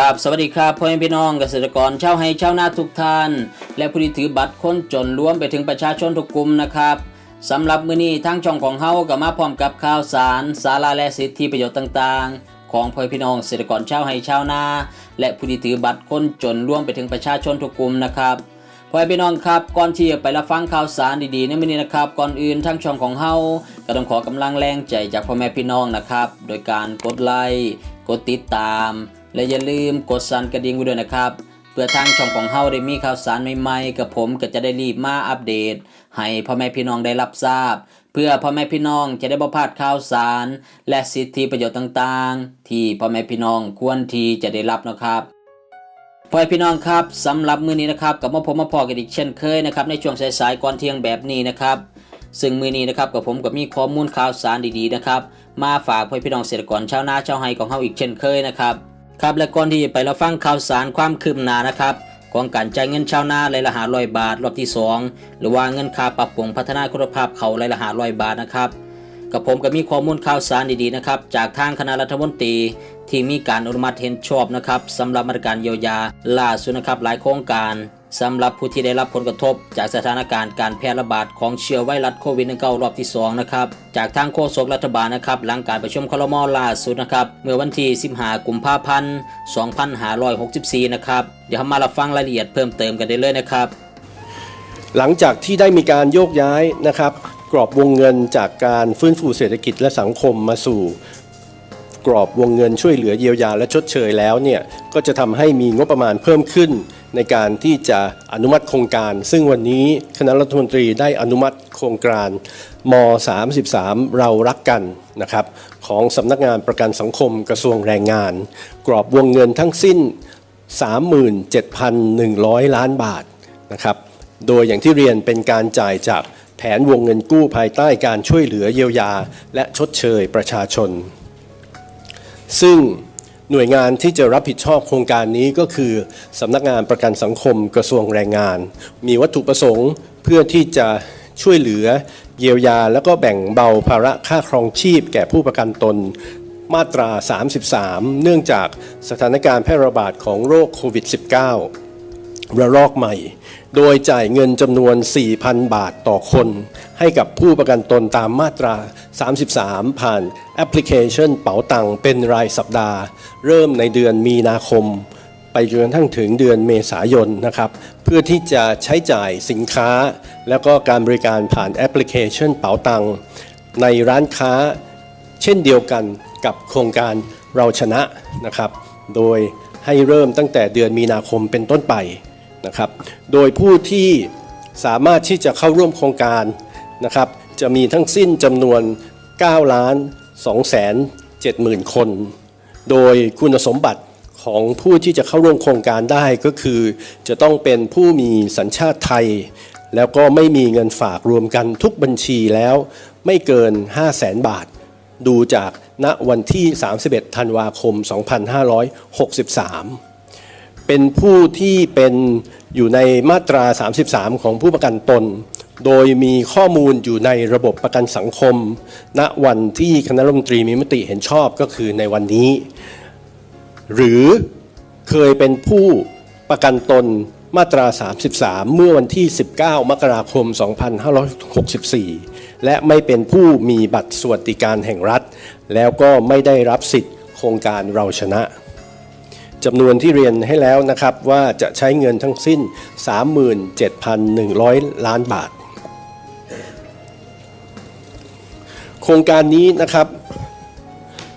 กับสวัสดีครับพ่อแม่พี่น้องเกษตรกรชาวไร่ชาวนาทุกท่าน และผู้ที่ถือบัตรคนจนรวมไปถึงประชาชนทุกกลุ่มนะครับสำหรับมื้อนี้ทางช่องของเฮาก็มาพร้อมกับข่าวสาร สาระและสิทธิประโยชน์ต่างๆ ของพ่อแม่พี่น้องเกษตรกรชาวไร่ชาวนา และผู้ที่ถือบัตรคนจนรวมไปถึงประชาชนทุกกลุ่มนะครับพ่อแม่พี่น้องครับก่อนที่จะไปรับฟังข่าวสารดีๆในมื้อนี้นะครับ ก่อนอื่นทางช่องของเฮาก็ต้องขอกำลังแรงใจจากพ่อแม่พี่น้องนะครับ โดยการกดไลค์ กดติดตาม และอย่าลืมกดสั่นกระดิ่งไว้ด้วยนะครับ เพื่อทางช่องของเฮาได้มีข่าวสารใหม่ๆ กับผมก็จะได้รีบมาอัปเดต ให้พ่อแม่พี่น้องได้รับทราบ เพื่อพ่อแม่พี่น้องจะได้บ่พลาดข่าวสาร และสิทธิประโยชน์ต่างๆ ที่พ่อแม่พี่น้องควรที่จะได้รับนะครับพ่อแม่พี่น้องครับสำหรับมื้อนี้นะครับกับมาผมมาพอกันอีกเช่นเคยนะครับในช่วงสายๆก่อนเที่ยงแบบนี้นะครับ ซึ่งมื้อนี้นะครับกับผมก็มีข้อมูลข่าวสารดีๆนะครับ มาฝากพ่อพี่น้องเกษตรกรชาวนาชาวไร่ของเฮาอีกเช่นเคยนะครับครับและก่อนที่จะไปรับฟังข่าวสารความคืบหน้านะครับของการจ่ายเงินชาวนาเลยละหาร้อยบาทรอบที่สองหรือว่าเงินค่าปรับปรุงพัฒนาคุณภาพเขาเลยละหาร้อยบาทนะครับกับผมก็มีข้อมูลข่าวสารดีๆนะครับจากทางคณะรัฐมนตรีที่มีการอนุมัติเห็นชอบนะครับสำหรับมาตรการเยียวยาล่าสุดนะครับหลายโครงการ สำหรับผู้ที่ได้รับผลกระทบ จากสถานการณ์การแพร่ระบาดของเชื้อไวรัสโควิด -19 รอบที่ 2 นะครับ จากทางโฆษกรัฐบาลนะครับ หลังการประชุมครมล่าสุดนะครับ เมื่อวันที่ 15 กุมภาพันธ์ 2564 นะครับ เดี๋ยวเรามารับฟังรายละเอียดเพิ่มเติมกันได้เลยนะครับ หลังจากที่ได้มีการโยกย้ายนะครับ กรอบวงเงินจากการฟื้นฟูเศรษฐกิจและสังคมมาสู่กรอบวงเงินช่วยเหลือเยียวยาและชดเชยแล้วเนี่ยก็จะทำให้มีงบประมาณเพิ่มขึ้น ในการที่จะอนุมัติโครงการ ซึ่งวันนี้คณะรัฐมนตรีได้อนุมัติโครงการม 33 เรารักกันนะครับของสำนักงานประกันสังคมกระทรวงแรงงาน กรอบวงเงินทั้งสิ้น 37,100 ล้านบาทนะครับโดยอย่างที่เรียนเป็นการจ่ายจากแผนวงเงินกู้ภายใต้การช่วยเหลือเยียวยา และชดเชยประชาชน ซึ่ง หน่วยงานที่จะรับผิดชอบโครงการนี้ก็คือสำนักงานประกันสังคมกระทรวงแรงงาน มีวัตถุประสงค์เพื่อที่จะช่วยเหลือเยียวยา แล้วก็แบ่งเบาภาระค่าครองชีพ แก่ผู้ประกันตนมาตรา 33 เนื่องจากสถานการณ์แพร่ระบาดของโรคโควิด -19 ระลอกใหม่ โดยจ่ายเงินจำนวน 4,000 บาทต่อคน ให้กับผู้ประกันตนตามมาตรา 33 ผ่านแอปพลิเคชันเป๋าตังเป็นรายสัปดาห์ เริ่มในเดือนมีนาคม ไปจนกระทั่งถึงเดือนเมษายนนะครับ เพื่อที่จะใช้จ่ายสินค้า แล้วก็การบริการผ่านแอปพลิเคชันเป๋าตังในร้านค้า เช่นเดียวกันกับโครงการเราชนะนะครับ โดยให้เริ่มตั้งแต่เดือนมีนาคมเป็นต้นไป นะครับ โดยผู้ที่สามารถที่จะเข้าร่วมโครงการนะครับ จะมีทั้งสิ้นจำนวน 9 ล้าน2แสน7หมื่นคน โดยคุณสมบัติของผู้ที่จะเข้าร่วมโครงการได้ก็คือ จะต้องเป็นผู้มีสัญชาติไทย แล้วก็ไม่มีเงินฝากรวมกันทุกบัญชีแล้วไม่เกิน 5 0 0แสนบาท ดูจากณวันที่ 31 ธันวาคม 2563 เป็นผู้ที่เป็นอยู่ในมาตรา 33 ของผู้ประกันตน โดยมีข้อมูลอยู่ในระบบประกันสังคม ณวันที่คณะรัฐมนตรีมีมติเห็นชอบก็คือในวันนี้ หรือเคยเป็นผู้ประกันตนมาตรา 33 เมื่อวันที่ 19 มกราคม 2564 และไม่เป็นผู้มีบัตรสวัสดิการแห่งรัฐ แล้วก็ไม่ได้รับสิทธิ์โครงการเราชนะ จำนวนที่เรียนให้แล้วนะครับว่าจะใช้เงินทั้งสิ้น 37,100 ล้านบาท โครงการนี้นะครับ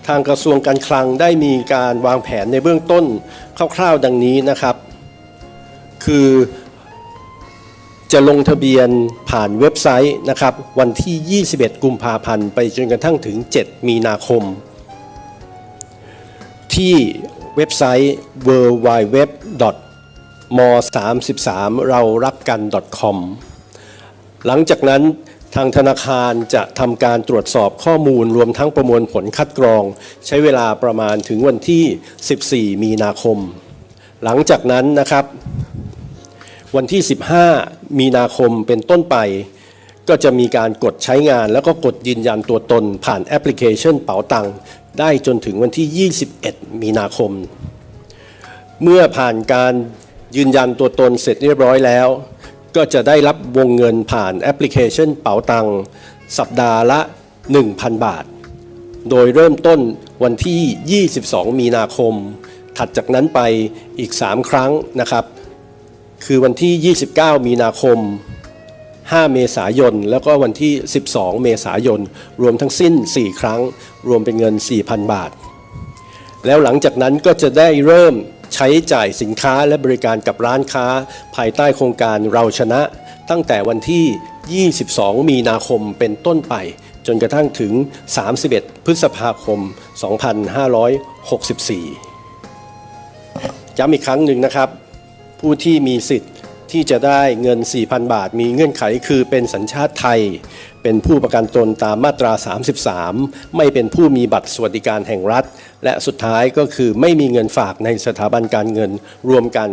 ทางกระทรวงการคลังได้มีการวางแผนในเบื้องต้นคร่าวๆดังนี้นะครับ คือจะลงทะเบียนผ่านเว็บไซต์นะครับ วันที่ 21 กุมภาพันธ์ ไปจนกระทั่งถึง 7 มีนาคม ที่ เว็บไซต์ w w w m 3 3 เรารักกัน .com หลังจากนั้นทางธนาคารจะทำการตรวจสอบข้อมูลรวมทั้งประมวลผลคัดกรอง ใช้เวลาประมาณถึงวันที่ 14 มีนาคม หลังจากนั้นนะครับ วันที่ 15 มีนาคมเป็นต้นไป ก็จะมีการกดใช้งานแล้วก็กดยืนยันตัวตนผ่านแอปพลิเคชันเป๋าตังค์ ได้จนถึงวันที่ 21 มีนาคม เมื่อผ่านการยืนยันตัวตนเสร็จเรียบร้อยแล้ว ก็จะได้รับวงเงินผ่านแอปพลิเคชันเป๋าตังสัปดาห์ละ 1,000 บาท โดยเริ่มต้นวันที่ 22 มีนาคม ถัดจากนั้นไปอีก 3 ครั้งนะครับ คือวันที่ 29 มีนาคม 5 เมษายน แล้วก็วันที่ 12 เมษายน รวมทั้งสิ้น 4 ครั้ง รวมเป็นเงิน 4,000 บาท แล้วหลังจากนั้นก็จะได้เริ่มใช้จ่ายสินค้าและบริการกับร้านค้า ภายใต้โครงการเราชนะ ตั้งแต่วันที่ 22 มีนาคมเป็นต้นไป จนกระทั่งถึง 31 พฤษภาคม 2564 ย้ำอีกครั้งหนึ่งนะครับ ผู้ที่มีสิทธิ์ ที่จะได้เงิน 4,000 บาท มีเงื่อนไขคือเป็นสัญชาติไทย เป็นผู้ประกันตนตามมาตรา 33 ไม่เป็นผู้มีบัตรสวัสดิการแห่งรัฐ และสุดท้ายก็คือไม่มีเงินฝากในสถาบันการเงินรวมกัน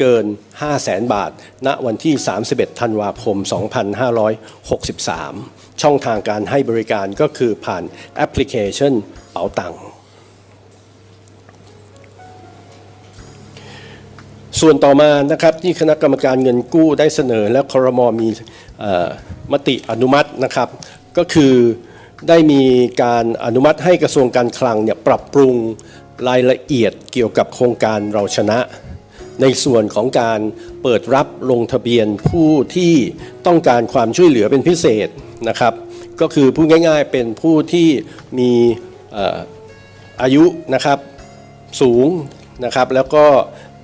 เกิน 500,000บาท ณ วันที่ 31 ธันวาคม 2563 ช่องทางการให้บริการก็คือผ่านแอปพลิเคชันเป๋าตังค์ ส่วนต่อมานะครับที่คณะกรรมการเงินกู้ได้เสนอและครมมีมติอนุมัตินะครับ ก็คือได้มีการอนุมัติให้กระทรวงการคลังเนี่ยปรับปรุงรายละเอียดเกี่ยวกับโครงการเราชนะ ในส่วนของการเปิดรับลงทะเบียนผู้ที่ต้องการความช่วยเหลือเป็นพิเศษนะครับ ก็คือพูดง่ายๆเป็นผู้ที่มีออายุนะครับสูงนะครับแล้วก็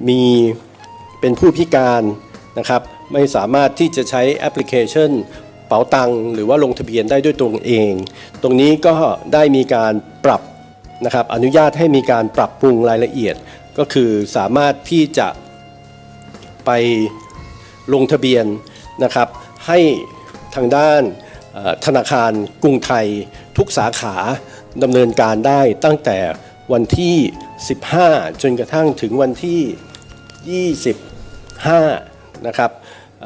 มีเป็นผู้พิการนะครับ ไม่สามารถที่จะใช้แอปพลิเคชันเป๋าตังหรือว่าลงทะเบียนได้ด้วยตนเอง ตรงนี้ก็ได้มีการปรับนะครับอนุญาตให้มีการปรับปรุงรายละเอียด ก็คือสามารถที่จะไปลงทะเบียนนะครับ ให้ทางด้านธนาคารกรุงไทยทุกสาขาดำเนินการได้ตั้งแต่วันที่ 15 จนกระทั่งถึงวันที่ 25นะครับเ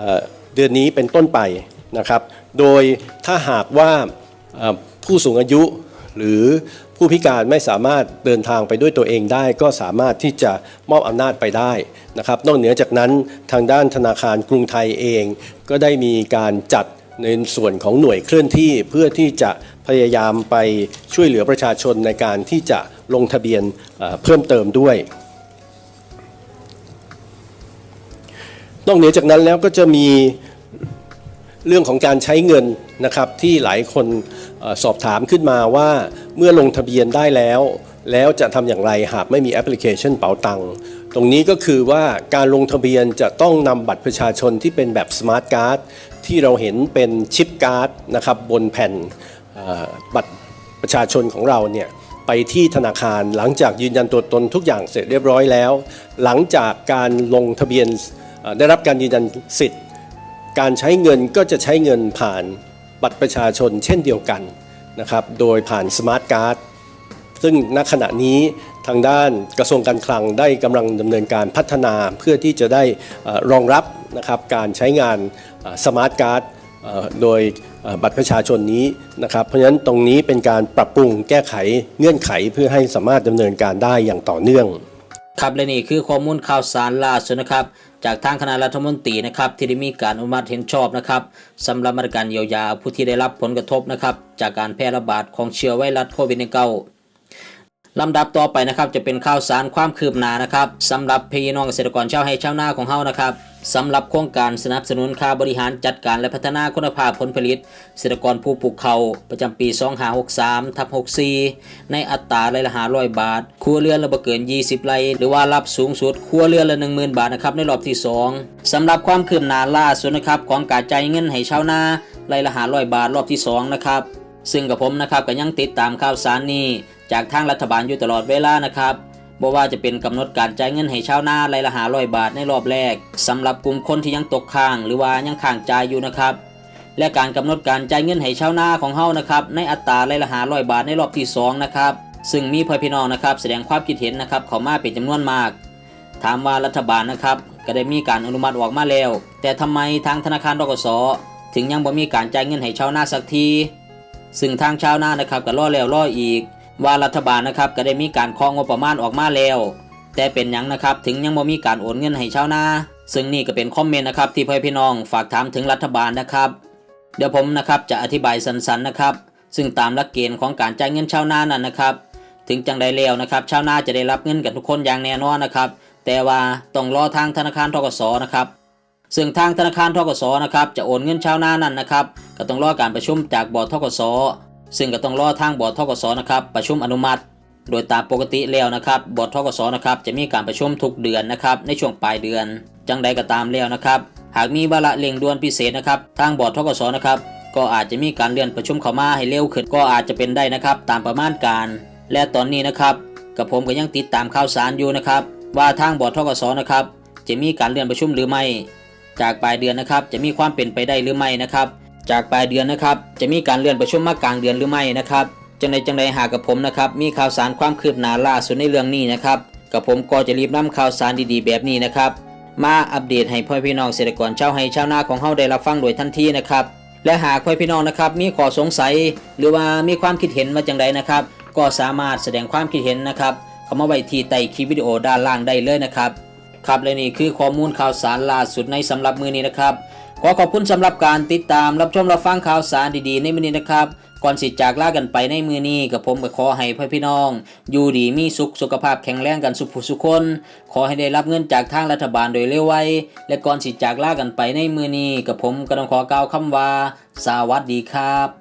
เดือนนี้เป็นต้นไปนะครับ โดยถ้าหากว่าผู้สูงอายุหรือผู้พิการไม่สามารถเดินทางไปด้วยตัวเองได้ ก็สามารถที่จะมอบอำนาจไปได้นะครับ นอกเหนือจากนั้นทางด้านธนาคารกรุงไทยเอง ก็ได้มีการจัดในส่วนของหน่วยเคลื่อนที่เพื่อที่จะพยายามไปช่วยเหลือประชาชนในการที่จะลงทะเบียนเพิ่มเติมด้วย นอกเหนือจากนั้นแล้วก็จะมีเรื่องของการใช้เงินนะครับที่หลายคนอสอบถามขึ้นมาว่าเมื่อลงทะเบียนได้แล้ว แล้วจะทำอย่างไรหากไม่มีแอปพลิเคชันเป๋าตังค์ตรงนี้ก็คือว่าการลงทะเบียนจะต้องนำบัตรประชาชนที่เป็นแบบสมาร์ทการ์ดที่เราเห็นเป็นชิปการ์ดนะครับบนแผ่นบัตรประชาชนของเราเนี่ยไปที่ธนาคารหลังจากยืนยันตัวตนทุกอย่างเสร็จเรียบร้อยแล้ว หลังจากการลงทะเบียนเได้รับการยืนยันสิทธิ์ การใช้เงินก็จะใช้เงินผ่านบัตรประชาชนเช่นเดียวกันนะครับโดยผ่านสมาร์ทการ์ดซึ่งณขณะนี้ทางด้านกระทรวงการคลังได้กำลังดำเนินการพัฒนาเพื่อที่จะได้รองรับนะครับการใช้งานสมาร์ทการ์ดโดยบัตรประชาชนนี้นะครับ เพราะฉะนั้นตรงนี้เป็นการปรับปรุงแก้ไขเงื่อนไขเพื่อให้สามารถดำเนินการได้อย่างต่อเนื่อง ครับและนี่คือข้อมูลข่าวสารล่าสุดนะครับ จากทางคณะรัฐมนตรีนะครับที่ได้มีการอนุมัติเห็นชอบนะครับสำหรับมาตรการเยียวยาผู้ที่ได้รับผลกระทบนะครับจากการแพร่ระบาดของเชื้อไวรัสโควิด -19 ลำดับต่อไปนะครับจะเป็นข่าวสารความคืบหน้านะครับสำหรับพี่น้องเกษตรกรชาวไร่ชาวนาของเฮานะครับ สำหรับโครงการสนับสนุนค่าบริหารจัดการและพัฒนาคุณภาพผลผลิตเกษตรกรผู้ปลูกเขาประจำปี 2563ทับ64 ในอัตราไร่ละ500บาท ครัวเรือนละบ่เกิน 20 ไร่หรือว่ารับสูงสุด ครัวเรือนละ 10,000 บาทนะครับในรอบที่ 2สำหรับความคืบหน้าล่าสุดนะครับของการจ่ายเงินให้ชาวนาไร่ละ500บาทรอบที่ 2 นะครับ ซึ่งกับผมนะครับก็ยังติดตามข่าวสารนี้จากทางรัฐบาลอยู่ตลอดเวลานะครับ บ่ว่าจะเป็นกำหนดการจ่ายเงินให้ชาวนาไรละหาร้อยบาทในรอบแรกสำหรับกลุ่มคนที่ยังตกค้าง หรือว่ายังค้างจ่ายอยู่นะครับ และการกำหนดการจ่ายเงินให้ชาวนาของเฮานะครับในอัตราไรละหาร้อยบาทในรอบที่สองนะครับซึ่งมีพ่อพี่น้องนะครับแสดงความคิดเห็นนะครับเข้ามาเป็นจำนวนมาก ถามว่ารัฐบาลนะครับก็ได้มีการอนุมัติออกมาแล้ว แต่ทำไมทางธนาคารดกสถึงยังบ่มีการจ่ายเงินให้ชาวนาสักที ซึ่งทางชาวนานะครับก็รอแล้วรออีก ว่ารัฐบาลนะครับก็ได้มีการของงบประมาณออกมาแล้ว แต่เป็นยังนะครับถึงยังบ่มีการโอนเงินให้ชาวนาซึ่งนี่ก็เป็นคอมเมนต์นะครับที่พ่อพี่น้องฝากถามถึงรัฐบาลนะครับ เดี๋ยวผมนะครับจะอธิบายสั้นๆนะครับ ซึ่งตามหลักเกณฑ์ของการจ่ายเงินชาวนานั้นนะครับ ถึงจังใดแล้วนะครับชาวนาจะได้รับเงินกันทุกคนอย่างแน่นอนนะครับ แต่ว่าต้องรอทางธนาคารทกสนะครับซึ่งทางธนาคารทกสนะครับจะโอนเงินชาวนานั้นนะครับ ก็ต้องรอการประชุมจากบอร์ดทกส ซึ่งก็ต้องรอทางบอร์ดทกสนะครับประชุมอนุมัติ โดยตามปกติแล้วนะครับบอร์ดทกสนะครับจะมีการประชุมทุกเดือนนะครับในช่วงปลายเดือน จังใดก็ตามแล้วนะครับ หากมีวาระเร่งด่วนพิเศษนะครับทางบอร์ดทกสนะครับก็อาจจะมีการเลื่อนประชุมเข้ามาให้เร็วขึ้นก็อาจจะเป็นได้นะครับตามประมาณการ และตอนนี้นะครับกับผมก็ยังติดตามข่าวสารอยู่นะครับว่าทางบอร์ดทกสนะครับจะมีการเลื่อนประชุมหรือไม่ จากปลายเดือนนะครับจะมีความเป็นไปได้หรือไม่นะครับ จากปลายเดือนนะครับ จะมีการเลื่อนประชุมมากลางเดือนหรือไม่นะครับจังใดจังใดหากกับผมนะครับ มีข่าวสารความคืบหน้าล่าสุดในเรื่องนี้นะครับ กับผมก็จะรีบนำข่าวสารดีๆ แบบนี้นะครับ มาอัปเดตให้พ่อพี่น้องเกษตรกรชาวไร่ชาวนาของเฮาได้รับฟังโดยทันทีนะครับ และหากพ่อพี่น้องนะครับ มีข้อสงสัย หรือว่ามีความคิดเห็นมาจังใดนะครับ ก็สามารถแสดงความคิดเห็นนะครับ เข้ามาไว้ที่ใต้คลิปวิดีโอด้านล่างได้เลยนะครับ ครับและนี่คือข้อมูลข่าวสารล่าสุดในสำหรับมือนี้นะครับ ขอขอบคุณสำหรับการติดตามรับชมรับฟังข่าวสารดีๆ ในมือนี้นะครับ ก่อนสิจากลากันไปในมือนี้กับผมก็ขอให้พ่อพี่น้อง อยู่ดีมีสุขสุขภาพแข็งแรงกันสุขผู้สุขคน ขอให้ได้รับเงินจากทางรัฐบาลโดยเร็วไวและก่อนสิจากลากันไปในมือนี้กับผมก็ต้องขอกล่าวคำว่า สวัสดีครับ